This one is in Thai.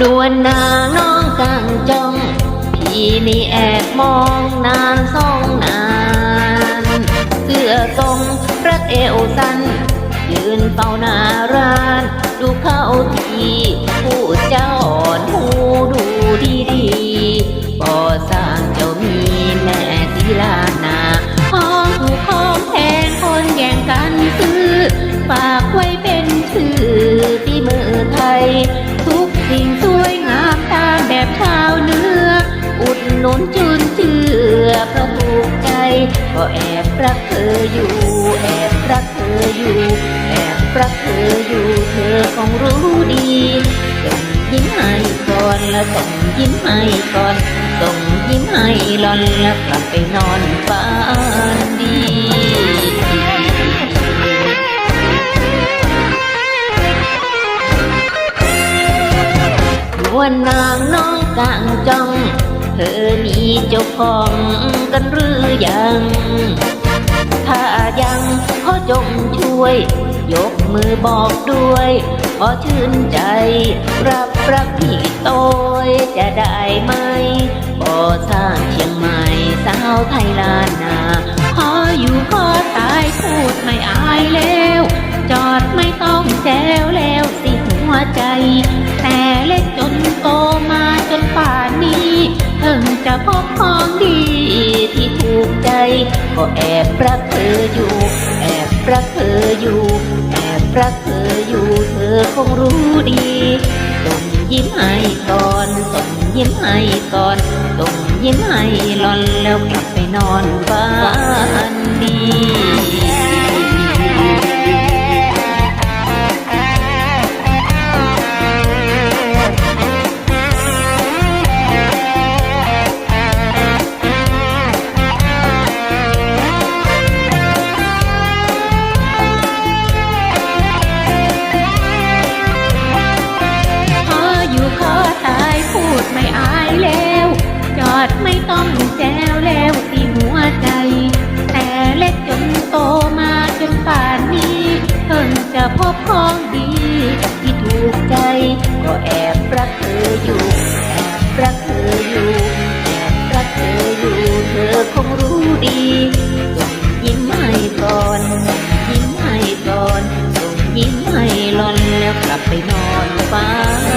ดวลนาน้องกังจ้อง พี่นี่แอบมองนานสองนาน เสื้อทรงรัดเอวสั้น ยืนเฝ้าหน้าร้าน ดูเข้าทีผู้เจ้า นุนจุนเชื่อเพราะถูกใจก็แอบรักเธออยู่ แอบรักเธออยู่ แอบรักเธออยู่เธอคงรู้ดีส่งยิ้มให้ก่อนแล้วส่งยิ้มให้ก่อนส่งยิ้มให้หลอนแล้วกลับไปนอนฝันดีวลนางน้องกางจ้อง เธอมีเจ้าของกันหรือยัง ถ้ายังขอจงช่วย ยกมือบอกด้วย ขอชื่นใจ รับรักพี่โตยจะได้ไหมบ่สร้างเชียงใหม่สาวไทยลานนา ขออยู่ขอตายพูดไม่อายแล้ว พบของดีที่ถูกใจ ก็แอบรักเธออยู่ แอบรักเธออยู่ แอบรักเธออยู่เธอคงรู้ดีส่งยิ้มให้ก่อนส่งยิ้มให้ก่อนส่งยิ้มให้หลอนแล้วกลับไปนอนบ้าน ดไม่ต้องแจวแล้วที่หัวใจ แต่เล็กจนโตมาจนป่านนี้เพิ่งจะพบของดี ที่ถูกใจ ก็แอบรักเธออยู่แอบรักเธออยู่แอบรักเธออยู่เธอคงรู้ดียิ้มให้ก่อนยิ้มให้ก่อนยิ้มให้หลอนแล้วกลับไปนอนฝัน